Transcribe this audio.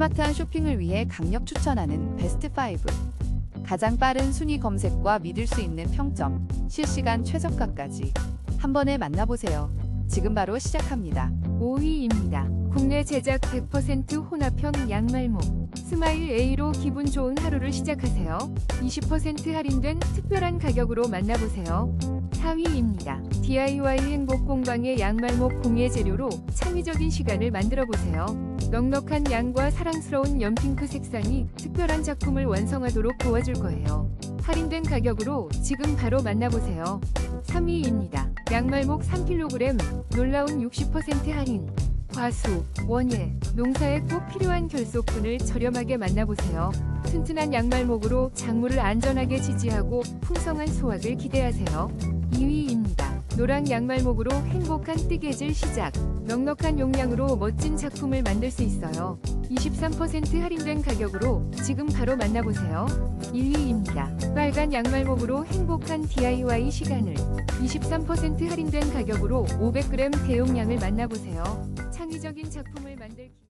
스마트한 쇼핑을 위해 강력 추천하는 베스트 5. 가장 빠른 순위 검색과 믿을 수 있는 평점, 실시간 최저가까지 한 번에 만나보세요. 지금 바로 시작합니다. 5위입니다. 국내 제작 100% 혼합형 양말목. 스마일 A로 기분 좋은 하루를 시작하세요. 20% 할인된 특별한 가격으로 만나보세요. 4위입니다. DIY 행복 공방의 양말목 공예 재료로 창의적인 시간을 만들어 보세요. 넉넉한 양과 사랑스러운 연핑크 색상이 특별한 작품을 완성하도록 도와줄 거예요. 할인된 가격으로 지금 바로 만나보세요. 3위입니다. 양말목 3kg 놀라운 60% 할인. 과수, 원예, 농사에 꼭 필요한 결속분을 저렴하게 만나보세요. 튼튼한 양말목으로 작물을 안전하게 지지하고 풍성한 수확을 기대하세요. 2위입니다. 노랑 양말목으로 행복한 뜨개질 시작. 넉넉한 용량으로 멋진 작품을 만들 수 있어요. 23% 할인된 가격으로 지금 바로 만나보세요. 1위입니다. 빨간 양말목으로 행복한 DIY 시간을 23% 할인된 가격으로 500g 대용량을 만나보세요. 창의적인 작품을 만들 기...